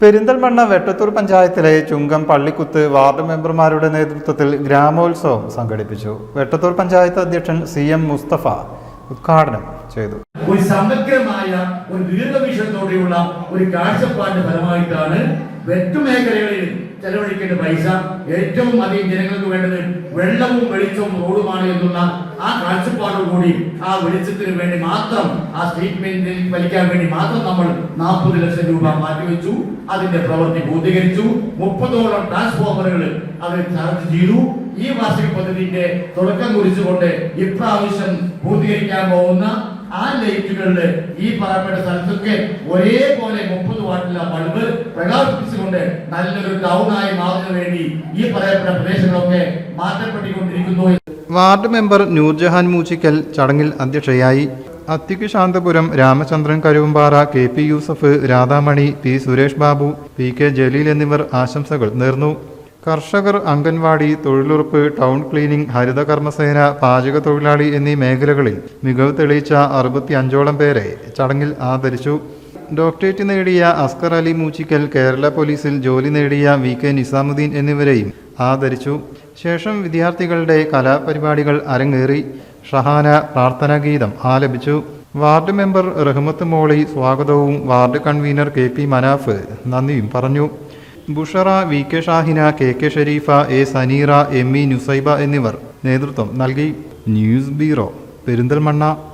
പെരിന്തൽമണ്ണ വെട്ടത്തൂർ പഞ്ചായത്തിലെ ചുങ്കം പള്ളിക്കുത്ത് വാർഡ് മെമ്പർമാരുടെ നേതൃത്വത്തിൽ ഗ്രാമോത്സവം സംഘടിപ്പിച്ചു. വെട്ടത്തൂർ പഞ്ചായത്ത് അധ്യക്ഷൻ സി എം മുസ്തഫ ഉദ്ഘാടനം ചെയ്തു. ഒരു സമഗ്രമായ ഒരു ദീർഘവീക്ഷണത്തോടെയുള്ള ഒരു കാഴ്ചപ്പാടിന്റെ ഫലമായിട്ടാണ് വെട്ടുമേഖലകളിൽ ചെലവഴിക്കേണ്ട പൈസ ഏറ്റവും അധികം ജനങ്ങൾക്ക് വേണ്ടത് വെള്ളവും വെളിച്ചവും റോഡുമാണ് എന്നുള്ള ആ കാഴ്ചപ്പാടോടുകൂടി ആ വെളിച്ചത്തിന് വേണ്ടി മാത്രം ആ സ്റ്റേറ്റ്മെന്റിൽ വലിക്കാൻ വേണ്ടി മാത്രം നമ്മൾ നാൽപ്പത് ലക്ഷം രൂപ മാറ്റിവെച്ചു. അതിന്റെ പ്രവൃത്തി പൂർത്തീകരിച്ചു. മുപ്പതോളം ട്രാൻസ്ഫോമറുകൾ അത് ചാർജ് ചെയ്തു. ഈ വാർഷിക പദ്ധതിന്റെ തുടക്കം കുറിച്ചുകൊണ്ട് ഇപ്രാവശ്യം പൂർത്തീകരിക്കാൻ പോകുന്ന ആ ലൈറ്റുകളിൽ ഈ പറയപ്പെട്ട സ്ഥലത്തൊക്കെ ഒരേപോലെ മുപ്പത് വാട്ടിലുള്ള ബൾബ് പ്രകാശിപ്പിച്ചുകൊണ്ട് നല്ലൊരു ടൗൺ ആയി മാറുന്നതിന് വേണ്ടി ഈ പറയപ്പെട്ട പ്രദേശങ്ങളൊക്കെ മാറ്റപ്പെട്ടുകൊണ്ടിരിക്കുന്നു വാർഡ് മെമ്പർ നൂർജഹാൻ മൂച്ചിക്കൽ ചടങ്ങിൽ അധ്യക്ഷയായി. അത്തിക്ക് Santhapuram Ramachandran Karuvampara K P Yusuf Radhamani P Suresh Babu P K Jaleel എന്നിവർ ആശംസകൾ നേർന്നു. കർഷകർ അംഗൻവാടി തൊഴിലുറപ്പ് ടൗൺ ക്ലീനിംഗ് ഹരിത കർമ്മസേന പാചക തൊഴിലാളി എന്നീ മേഖലകളിൽ മികവ് തെളിയിച്ച അറുപത്തി അഞ്ചോളം പേരെ ചടങ്ങിൽ ആദരിച്ചു. ഡോക്ടറേറ്റ് നേടിയ അസ്കർ അലി മൂച്ചിക്കൽ കേരള പോലീസിൽ ജോലി നേടിയ വി കെ നിസാമുദ്ദീൻ എന്നിവരെയും ആദരിച്ചു. ശേഷം വിദ്യാർത്ഥികളുടെ കലാപരിപാടികൾ അരങ്ങേറി ഷഹാന പ്രാർത്ഥനാഗീതം ആലപിച്ചു. വാർഡ് മെമ്പർ റഹ്മത്ത് മോളി സ്വാഗതവും ward convener K P Manaf നന്ദിയും പറഞ്ഞു. Bushara V K Shahina K K Sharifa A Sanira M E Nusaiba എന്നിവർ നേതൃത്വം നൽകി. News bureau Perinthalmanna.